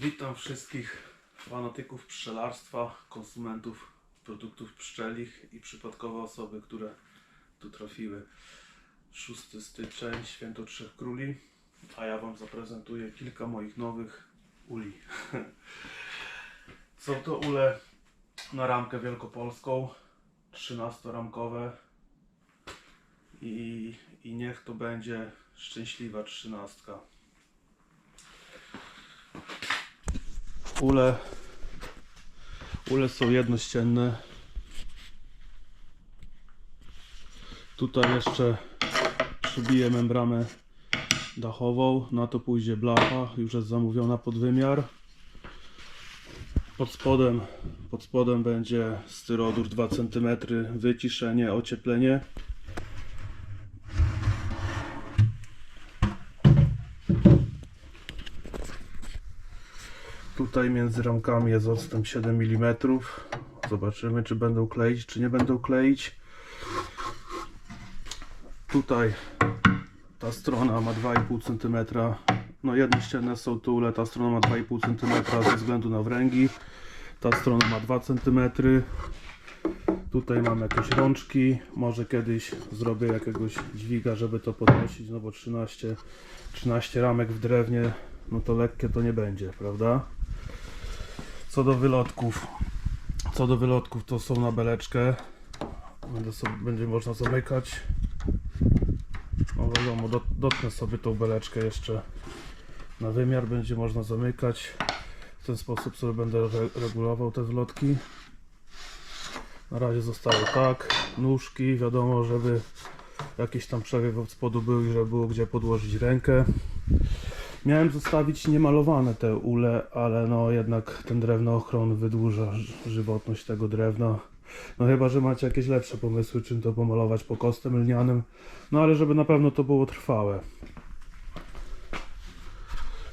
Witam wszystkich fanatyków pszczelarstwa, konsumentów produktów pszczelich i przypadkowe osoby, które tu trafiły. 6 styczeń, święto Trzech Króli, a ja Wam zaprezentuję kilka moich nowych uli. Są to ule na ramkę wielkopolską, 13-ramkowe i, i niech to będzie szczęśliwa trzynastka. Ule, ule są jednościenne. Tutaj jeszcze przybiję membranę dachową, na to pójdzie blacha, już jest zamówiona pod wymiar. Pod spodem, pod spodem będzie styrodur 2 cm, wyciszenie, ocieplenie. Tutaj między ramkami jest odstęp 7 mm. Zobaczymy, czy będą kleić, czy nie będą kleić. Tutaj ta strona ma 2,5 cm. No jedne ścienne są tule, ta strona ma 2,5 cm ze względu na wręgi. Ta strona ma 2 cm. Tutaj mam jakieś rączki. Może kiedyś zrobię jakiegoś dźwiga, żeby to podnosić, no bo 13, 13 ramek w drewnie, no to lekkie to nie będzie, prawda? Co do wylotków, co do wylotków to są na beleczkę. Będę sobie, będzie można zamykać. No wiadomo, dot, dotknę sobie tą beleczkę jeszcze na wymiar, będzie można zamykać. W ten sposób sobie będę re, regulował te wylotki. Na razie zostało tak. Nóżki, wiadomo, żeby jakiś tam przewyw od spodu był i żeby było gdzie podłożyć rękę. Miałem zostawić niemalowane te ule, ale no jednak ten drewnochron wydłuża żywotność tego drewna. No chyba, że macie jakieś lepsze pomysły, czym to pomalować po kostem lnianym. No ale żeby na pewno to było trwałe.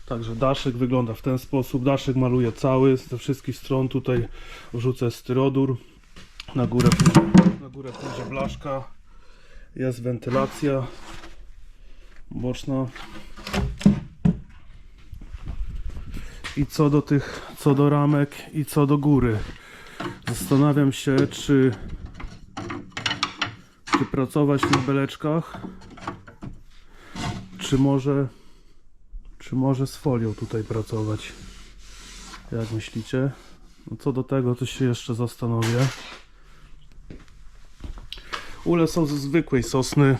Także daszyk wygląda w ten sposób. Daszyk maluję cały ze wszystkich stron. Tutaj wrzucę styrodur. Na górę, na górę pójdzie blaszka. Jest wentylacja boczna. I co do tych, co do ramek i co do góry. Zastanawiam się, czy, czy pracować na beleczkach, czy może, czy może z folią tutaj pracować. Jak myślicie? No co do tego, to się jeszcze zastanowię. Ule są ze zwykłej sosny.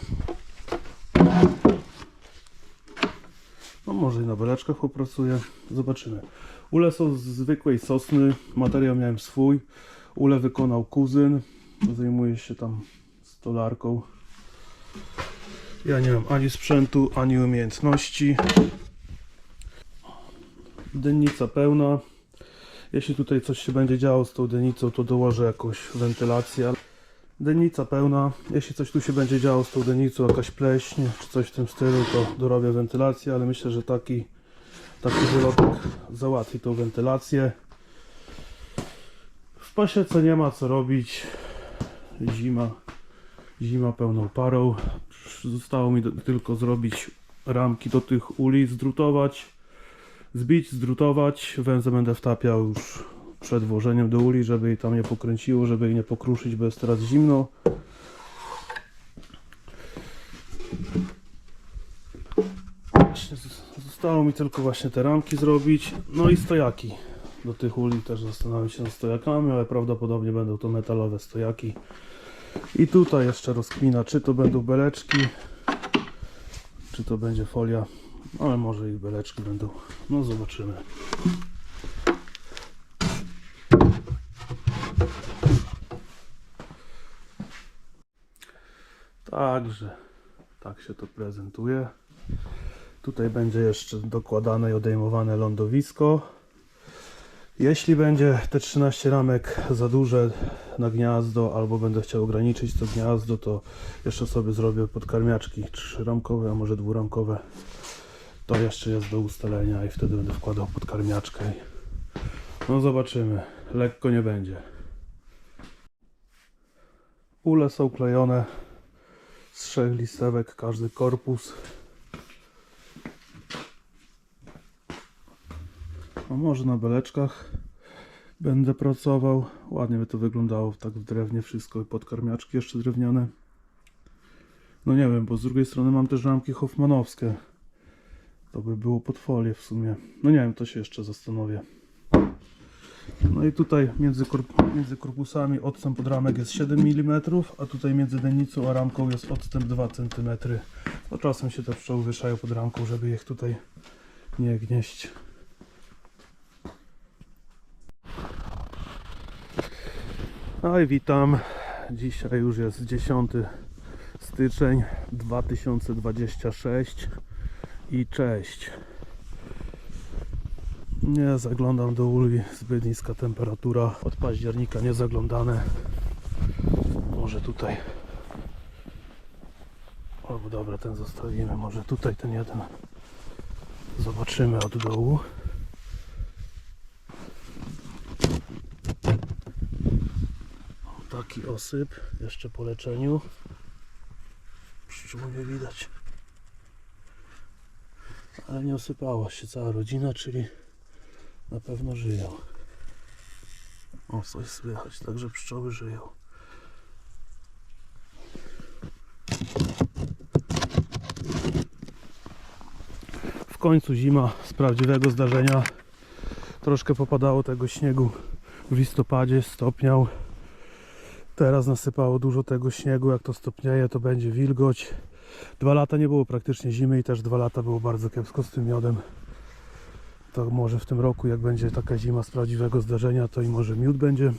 No może i na beleczkach popracuję. Zobaczymy. Ule są z zwykłej sosny. Materiał miałem swój. Ule wykonał kuzyn. Zajmuje się tam stolarką. Ja nie mam ani sprzętu, ani umiejętności. Dennica pełna. Jeśli tutaj coś się będzie działo z tą dennicą, to dołożę jakąś wentylację. Dennica pełna. Jeśli coś tu się będzie działo z tą dennicą, jakaś pleśń czy coś w tym stylu, to dorobię wentylację, ale myślę, że taki, taki wylotek załatwi tą wentylację. W pasiece nie ma co robić. Zima, zima pełną parą. Zostało mi do, tylko zrobić ramki do tych uli, zdrutować, zbić, zdrutować. Węzę będę wtapiał już przed włożeniem do uli, żeby jej tam nie pokręciło, żeby jej nie pokruszyć, bo jest teraz zimno. Zostało mi tylko właśnie te ramki zrobić, no i stojaki. Do tych uli też zastanawiam się nad stojakami, ale prawdopodobnie będą to metalowe stojaki. I tutaj jeszcze rozkmina, czy to będą beleczki, czy to będzie folia, ale może i beleczki będą. No zobaczymy. Także tak się to prezentuje. Tutaj będzie jeszcze dokładane i odejmowane lądowisko. Jeśli będzie te 13 ramek za duże na gniazdo, albo będę chciał ograniczyć to gniazdo, to jeszcze sobie zrobię podkarmiaczki trzyramkowe, a może dwuramkowe. To jeszcze jest do ustalenia i wtedy będę wkładał podkarmiaczkę. No zobaczymy. Lekko nie będzie. Ule są klejone z trzech listewek każdy korpus. No może na beleczkach będę pracował. Ładnie by to wyglądało tak w drewnie wszystko i podkarmiaczki jeszcze drewniane. No nie wiem, bo z drugiej strony mam też ramki hoffmanowskie. To by było pod folię w sumie. No nie wiem, to się jeszcze zastanowię. No i tutaj między, korp- między korpusami odstęp od ramek jest 7 mm, a tutaj między dennicą a ramką jest odstęp 2 cm. No czasem się te pszczoły wieszają pod ramką, żeby ich tutaj nie gnieść. No i witam. Dzisiaj już jest 10 styczeń 2026 i cześć. Nie zaglądam do uli, zbyt niska temperatura. Od października nie zaglądane. Może tutaj. Albo dobra, ten zostawimy. Może tutaj ten jeden. Zobaczymy od dołu. Taki osyp, jeszcze po leczeniu. Pszczół nie widać. Ale nie osypała się cała rodzina, czyli na pewno żyją. O, coś słychać, także pszczoły żyją. W końcu zima z prawdziwego zdarzenia. Troszkę popadało tego śniegu w listopadzie, stopniał. Teraz nasypało dużo tego śniegu. Jak to stopnieje, to będzie wilgoć. Dwa lata nie było praktycznie zimy i też dwa lata było bardzo kiepsko z tym miodem. To może w tym roku, jak będzie taka zima z prawdziwego zdarzenia, to i może miód będzie.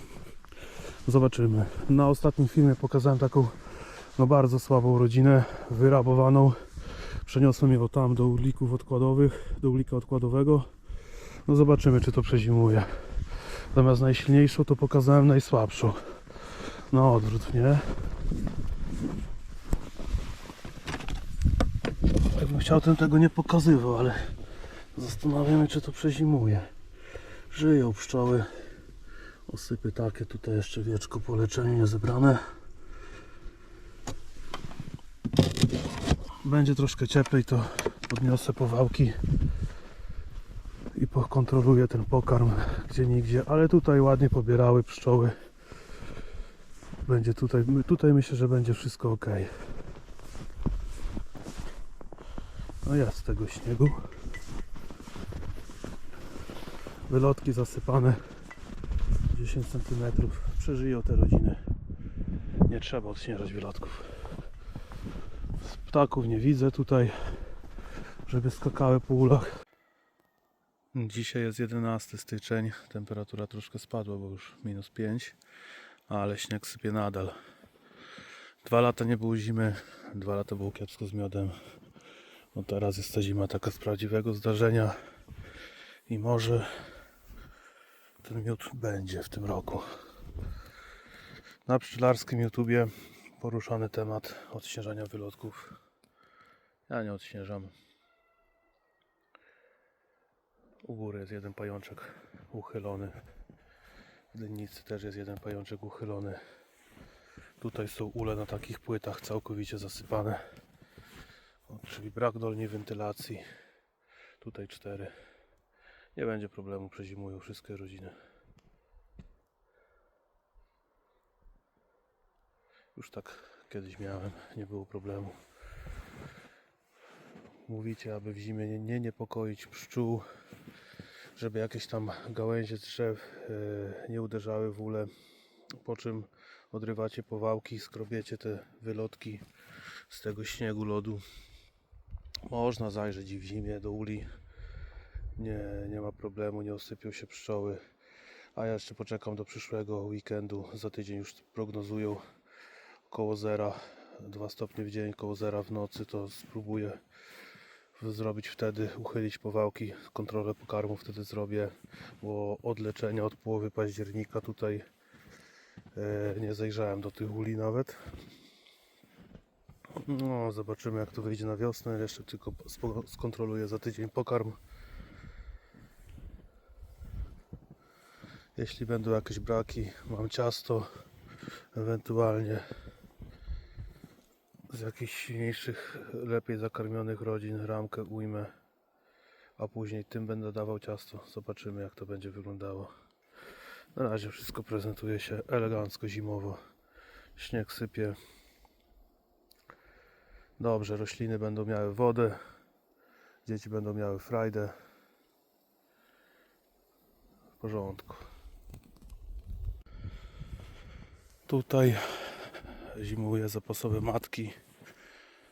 Zobaczymy. Na ostatnim filmie pokazałem taką no bardzo słabą rodzinę, wyrabowaną. Przeniosłem ją tam do ulików odkładowych, do ulika odkładowego. No zobaczymy, czy to przezimuje. Zamiast najsilniejszą, to pokazałem najsłabszą. Na odwrót, nie? Chciał, bym tego nie pokazywał, ale zastanawiamy, czy to przezimuje. Żyją pszczoły. Osypy takie, tutaj jeszcze wieczko po leczeniu nie zebrane. Będzie troszkę cieplej, to podniosę powałki i pokontroluję ten pokarm gdzie nigdzie, ale tutaj ładnie pobierały pszczoły. Będzie tutaj, tutaj myślę, że będzie wszystko ok. No jest tego śniegu. Wylotki zasypane 10 cm. Przeżyją te rodziny. Nie trzeba odśnieżać wylotków. Ptaków nie widzę tutaj, żeby skakały po ulach. Dzisiaj jest 11 styczeń. Temperatura troszkę spadła, bo już minus 5, ale śnieg sypie nadal. Dwa lata nie było zimy, dwa lata było kiepsko z miodem. No teraz jest ta zima taka z prawdziwego zdarzenia i może ten miód będzie w tym roku. Na pszczelarskim YouTubie poruszany temat odśnieżania wylotków. Ja nie odśnieżam. U góry jest jeden pajączek uchylony. W dynnicy też jest jeden pajączek uchylony. Tutaj są ule na takich płytach całkowicie zasypane. O, czyli brak dolnej wentylacji. Tutaj cztery. Nie będzie problemu, przezimują wszystkie rodziny. Już tak kiedyś miałem, nie było problemu. Mówicie, aby w zimie nie, nie niepokoić pszczół, żeby jakieś tam gałęzie drzew e, nie uderzały w ule, po czym odrywacie powałki, skrobiecie te wylotki z tego śniegu, lodu. Można zajrzeć w zimie do uli. Nie, nie ma problemu, nie osypią się pszczoły. A ja jeszcze poczekam do przyszłego weekendu. Za tydzień już prognozują koło zera, 2 stopnie w dzień, koło zera w nocy, to spróbuję zrobić wtedy, uchylić powałki, kontrolę pokarmu wtedy zrobię, bo od leczenia, od połowy października tutaj e, nie zajrzałem do tych uli nawet. No, zobaczymy jak to wyjdzie na wiosnę, jeszcze tylko skontroluję za tydzień pokarm. Jeśli będą jakieś braki, mam ciasto, ewentualnie z jakichś silniejszych, lepiej zakarmionych rodzin ramkę ujmę. a później tym będę dawał ciasto. Zobaczymy jak to będzie wyglądało. Na razie wszystko prezentuje się elegancko zimowo. Śnieg sypie. Dobrze, rośliny będą miały wodę. Dzieci będą miały frajdę. W porządku. Tutaj zimuje zapasowe matki.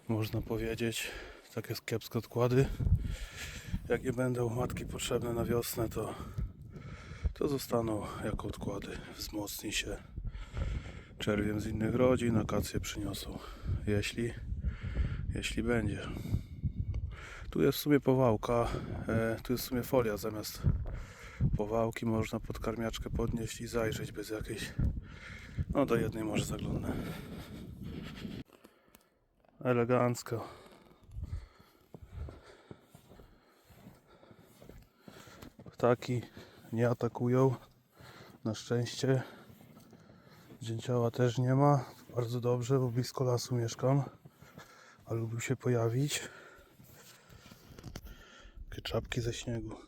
Można powiedzieć. Takie kiepskie odkłady. Jak nie będą matki potrzebne na wiosnę, to, to zostaną jako odkłady. Wzmocni się czerwiem z innych rodzin, akacje przyniosą. Jeśli, jeśli będzie. Tu jest w sumie powałka, e, tu jest w sumie folia zamiast powałki. Można podkarmiaczkę podnieść i zajrzeć bez jakiejś. No do jednej może zaglądnę. Elegancko. Ptaki nie atakują. Na szczęście. Dzięcioła też nie ma. Bardzo dobrze, bo blisko lasu mieszkam. A lubił się pojawić. Takie czapki ze śniegu.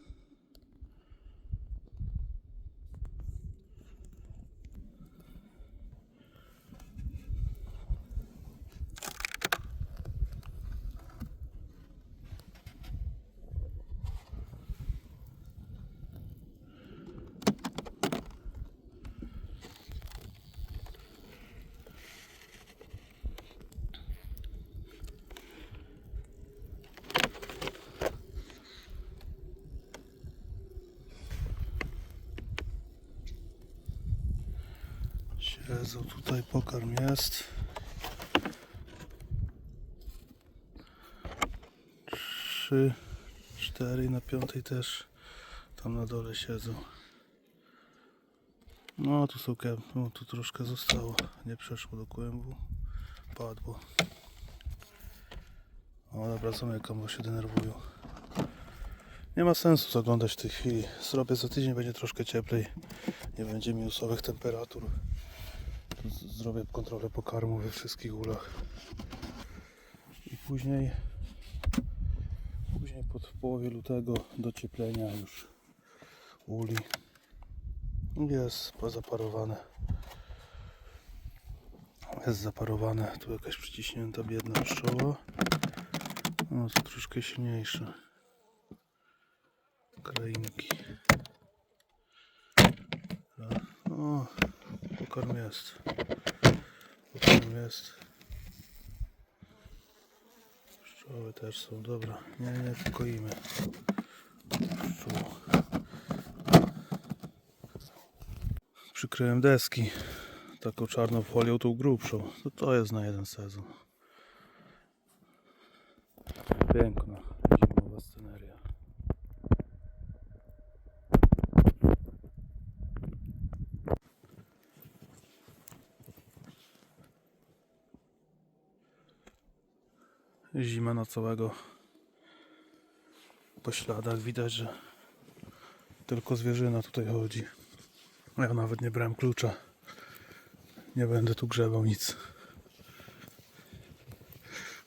Tutaj, pokarm jest. Trzy, cztery na piątej też tam na dole siedzą. No tu są no tu troszkę zostało, nie przeszło do kłębu, padło. O dobra, zamykam, bo się denerwują. Nie ma sensu zaglądać w tej chwili. Zrobię za tydzień, będzie troszkę cieplej. Nie będzie minusowych temperatur. Zrobię kontrolę pokarmu we wszystkich ulach. I później, później pod połowie lutego docieplenia już uli. Jest zaparowane. Jest zaparowane. Tu jakaś przyciśnięta biedna pszczoła. No to troszkę silniejsze. Krainki. O, pokarm jest. Pokarm jest. Pszczoły też są, dobra. Nie, nie, imię. Pszczół. Przykryłem deski taką czarną folią, tą grubszą. To to jest na jeden sezon. Piękna Zima na całego po śladach widać, że tylko zwierzyna tutaj chodzi. Ja nawet nie brałem klucza. Nie będę tu grzebał nic.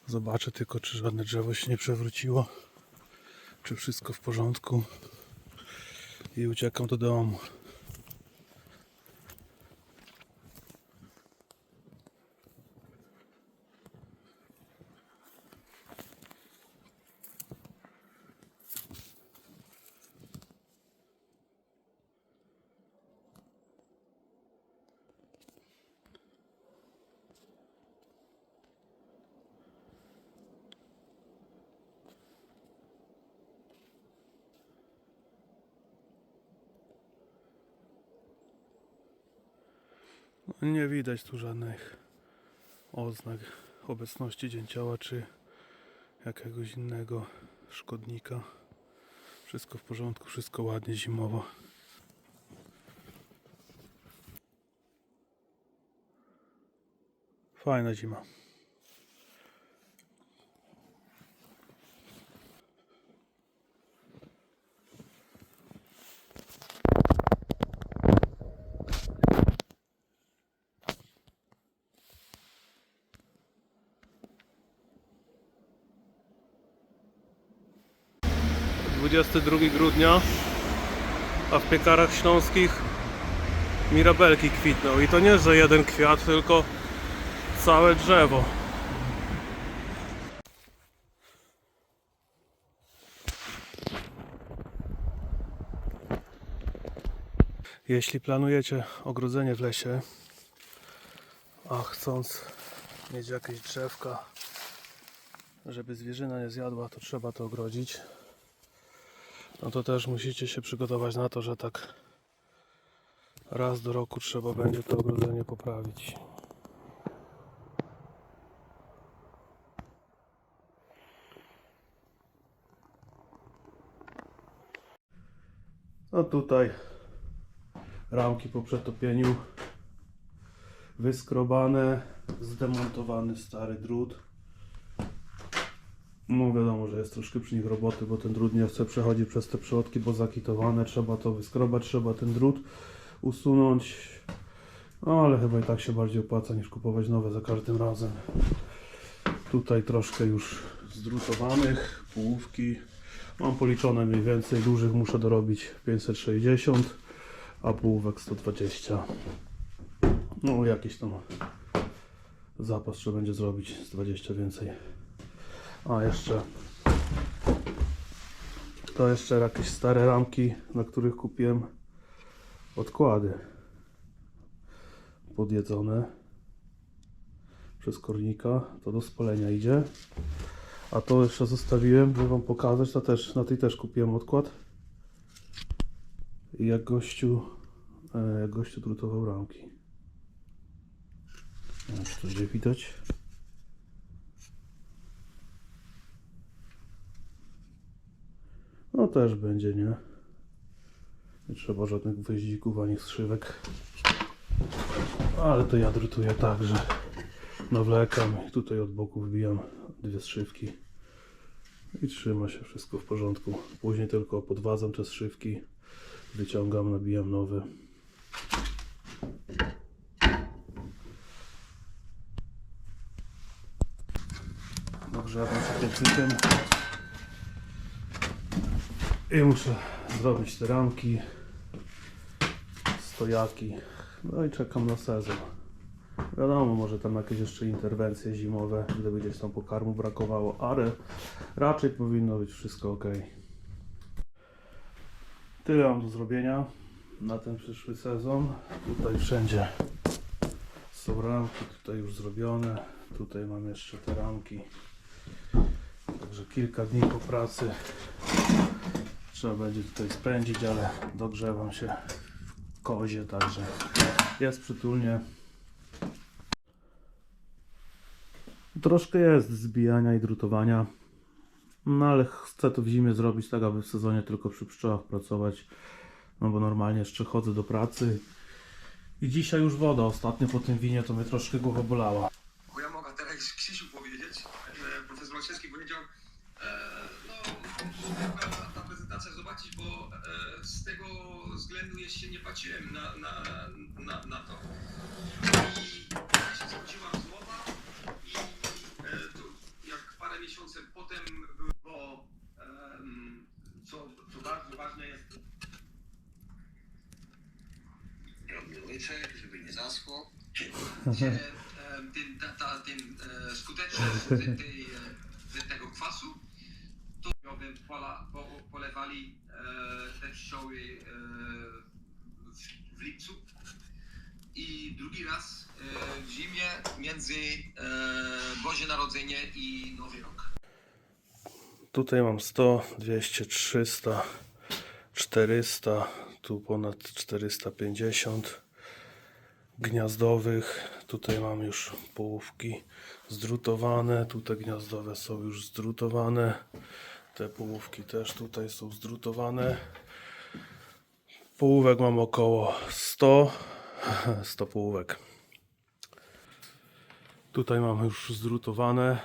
Zobaczę tylko, czy żadne drzewo się nie przewróciło. Czy wszystko w porządku. I uciekam do domu. Nie widać tu żadnych oznak obecności dzięcioła czy jakiegoś innego szkodnika. Wszystko w porządku, wszystko ładnie zimowo. Fajna zima. 22 grudnia, a w piekarach śląskich mirabelki kwitną. I to nie, że jeden kwiat, tylko całe drzewo. Jeśli planujecie ogrodzenie w lesie, a chcąc mieć jakieś drzewka, żeby zwierzyna nie zjadła, to trzeba to ogrodzić. No to też musicie się przygotować na to, że tak raz do roku trzeba będzie to ogrodzenie poprawić. No tutaj ramki po przetopieniu wyskrobane, zdemontowany stary drut. No wiadomo, że jest troszkę przy nich roboty, bo ten drut nie chce przechodzić przez te przodki, bo zakitowane, trzeba to wyskrobać, trzeba ten drut usunąć. No ale chyba i tak się bardziej opłaca niż kupować nowe za każdym razem. Tutaj troszkę już zdrutowanych, połówki. Mam policzone mniej więcej, dużych muszę dorobić 560, a połówek 120. No jakiś tam zapas trzeba będzie zrobić z 20 więcej. A jeszcze to jeszcze jakieś stare ramki, na których kupiłem odkłady podjedzone przez kornika. To do spalenia idzie. A to jeszcze zostawiłem, żeby wam pokazać. To też, na tej też kupiłem odkład. I jak gościu, e, jak gościu drutował ramki. Nie wiem, czy to gdzie widać. Też będzie, nie? Nie trzeba żadnych gwoździków ani strzywek. Ale to ja drutuję tak, że nawlekam i tutaj od boku wbijam dwie strzywki i trzyma się wszystko w porządku. Później tylko podwadzam te strzywki, wyciągam, nabijam nowe. Dogrzewam się piecznikiem i muszę zrobić te ramki, stojaki, no i czekam na sezon. Wiadomo, może tam jakieś jeszcze interwencje zimowe, gdyby gdzieś tam pokarmu brakowało, ale raczej powinno być wszystko ok. Tyle mam do zrobienia na ten przyszły sezon. Tutaj wszędzie są ramki, tutaj już zrobione. Tutaj mam jeszcze te ramki. Także kilka dni po pracy trzeba będzie tutaj spędzić, ale dogrzewam się w kozie, także jest przytulnie. Troszkę jest zbijania i drutowania. No ale chcę to w zimie zrobić tak, aby w sezonie tylko przy pszczołach pracować. No bo normalnie jeszcze chodzę do pracy. I dzisiaj już woda. Ostatnio po tym winie to mnie troszkę głowa bolała. Bo ja mogę teraz Krzysiu powiedzieć, że profesor Olszewski powiedział, e, no, bo e, z tego względu jeszcze nie patrzyłem na, na, na, na to. I ja się zgodziłam z mowa i e, to jak parę miesięcy potem było, co, co bardzo ważne jest, drobny łyczek, żeby nie zaschło. gdzie ten, ta, ta, ten e, skuteczność tej, tej, e, tego kwasu, bym pola, po, polewali e, te pszczoły e, w, w lipcu i drugi raz e, w zimie między e, Boże Narodzenie i Nowy Rok. Tutaj mam 100, 200, 300, 400, tu ponad 450 gniazdowych. Tutaj mam już połówki zdrutowane, tutaj gniazdowe są już zdrutowane. Te połówki też tutaj są zdrutowane. Połówek mam około 100, 100 połówek. Tutaj mam już zdrutowane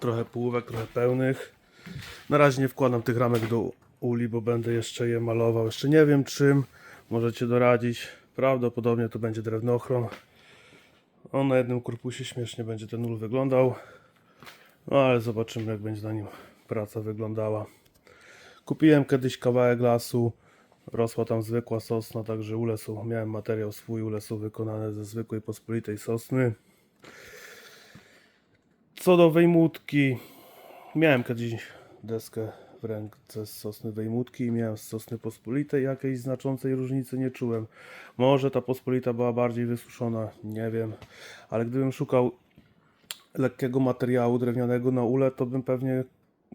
trochę połówek, trochę pełnych. Na razie nie wkładam tych ramek do uli, bo będę jeszcze je malował. Jeszcze nie wiem czym. Możecie doradzić. Prawdopodobnie to będzie drewnochron. On na jednym korpusie śmiesznie będzie ten ul wyglądał. No ale zobaczymy jak będzie na nim praca wyglądała. Kupiłem kiedyś kawałek lasu, rosła tam zwykła sosna, także u lesu, miałem materiał swój u lesu wykonany ze zwykłej pospolitej sosny. Co do wejmutki, miałem kiedyś deskę w ręce z sosny wejmutki i miałem z sosny pospolitej. Jakiejś znaczącej różnicy nie czułem. Może ta pospolita była bardziej wysuszona, nie wiem. Ale gdybym szukał lekkiego materiału drewnianego na ule, to bym pewnie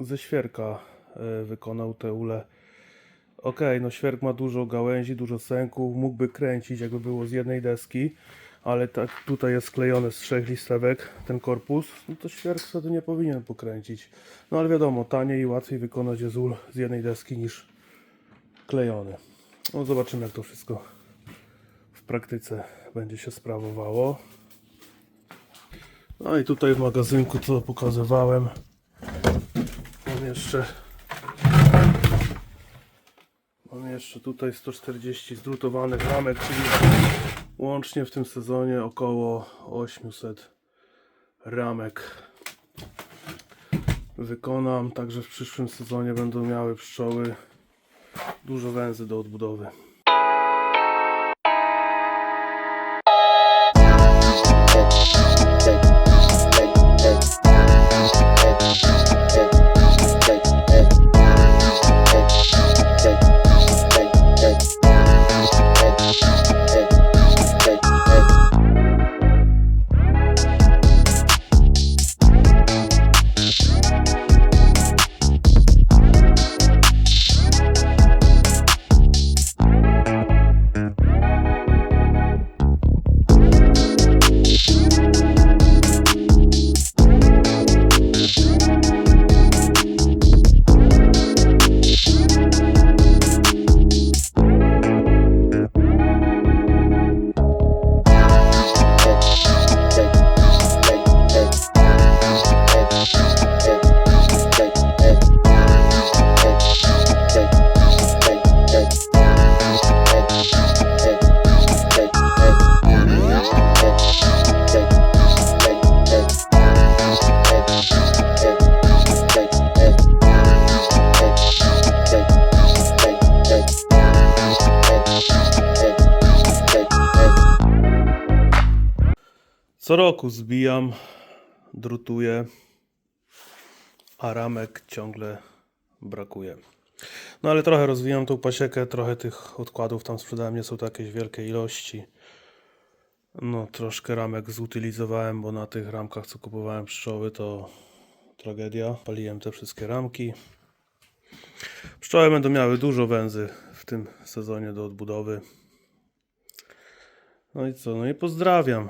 ze świerka e, wykonał te ule. Okej, no świerk ma dużo gałęzi, dużo sęków, mógłby kręcić jakby było z jednej deski, ale tak tutaj jest sklejony z trzech listewek ten korpus, no to świerk wtedy nie powinien pokręcić. No ale wiadomo, taniej i łatwiej wykonać jest ul z jednej deski niż klejony. No zobaczymy jak to wszystko w praktyce będzie się sprawowało. No i tutaj w magazynku co pokazywałem. Mam jeszcze Mam jeszcze tutaj 140 zdrutowanych ramek, czyli łącznie w tym sezonie około 800 ramek wykonam, także w przyszłym sezonie będą miały pszczoły dużo węzy do odbudowy. Co roku zbijam, drutuję, a ramek ciągle brakuje. No ale trochę rozwijam tą pasiekę, trochę tych odkładów tam sprzedałem, nie są to jakieś wielkie ilości. No troszkę ramek zutylizowałem, bo na tych ramkach co kupowałem pszczoły to tragedia. Paliłem te wszystkie ramki. Pszczoły będą miały dużo węzy w tym sezonie do odbudowy. No i co? No i pozdrawiam.